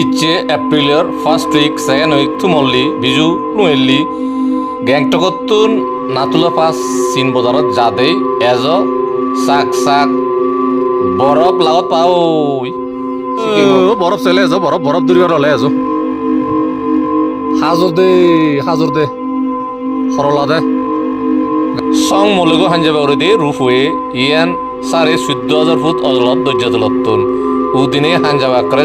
ইচ্ছে এপ্রিলৰ first week second week থুমল্লি বিজু নুৱেল্লি গেংটকতুন নাতুলা পাছ চীন বজাৰত যাদেই এজ চাক চাক বৰফ লগত পাওঁ। বরফ চলে আছো বরফ বরফ দূরে হলে আছো হাজর দে হাজর দে সরলা দে। চং মলৈগো হাঞ্জাবাউৰিদি ৰূপৱে ইয়ান চাৰে চৈধ্য হাজাৰ ফুট অজলত দৰ্যাতলতুন উদিনে হাঞ্জাবাকৰে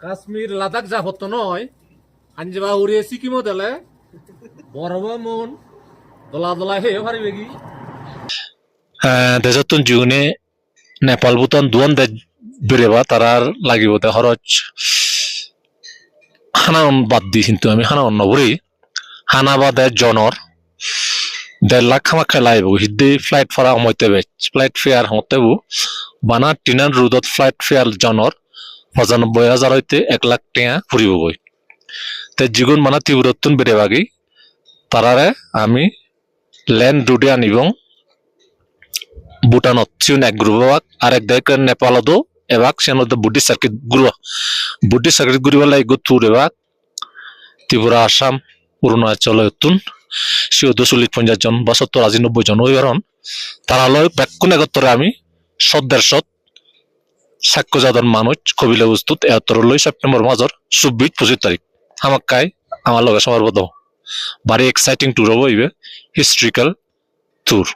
কাশ্মীর লাদাখ যাব তো নয় আঞ্জবা উড়িয়ে সিকিমও দেলে বরফ মন, দলা দলা হে পারিবে কি দেশতন জিউনে নেপাল ভূটান দুয়ান দেশ বেরেবা তারার লাগিব দে খরচ হানা বাদ দি কিন্তু আমি হানা নবরি হানা বাদে জনর দেড় লাখ খামা খেলাইব হিদ্দি ফ্লাইট ফরা সময়তে বেচ ফ্লাইট ফেয়ার হতেব বানা টিনার রুদত ফ্লাইট ফেয়ার জনর পঁচানব্বই হাজার হইতে এক লাখ টেয়া ফুরিব গই তে জিগুন মানা তীব্রতুন বেড়েবাগি তারারে আমি ল্যান্ড রুডে আনিবং। ভুটানত চিউন এক গ্রুপ এবাক আর এক দেখ নেপালতো এবাক সেনত বুদ্ধি সার্কিট গ্রুপ বুদ্ধি সার্কিট গ্রুপ লাই গুতুর এবাক ত্রিপুরা, আসাম, অরুণাচল তুন সিওতো চল্লিশ পঞ্চাশ জন বা সত্তর আশি নব্বই জন ওই কারণ তারালৈ বেকুন একত্তরে আমি সত দেড়শত সাক্ষ্যজাতন মানুষ কবিলা বস্তুত এহত্তরলৈ সেপ্টেম্বর মাঝর চব্বিশ পঁচিশ তারিখ আমাক কাই আমার লগে সমারবদ্ধ বাড়ি এক্সাইটিং ট্যুর হব ইবে হিস্ট্রিক্যাল ট্যুর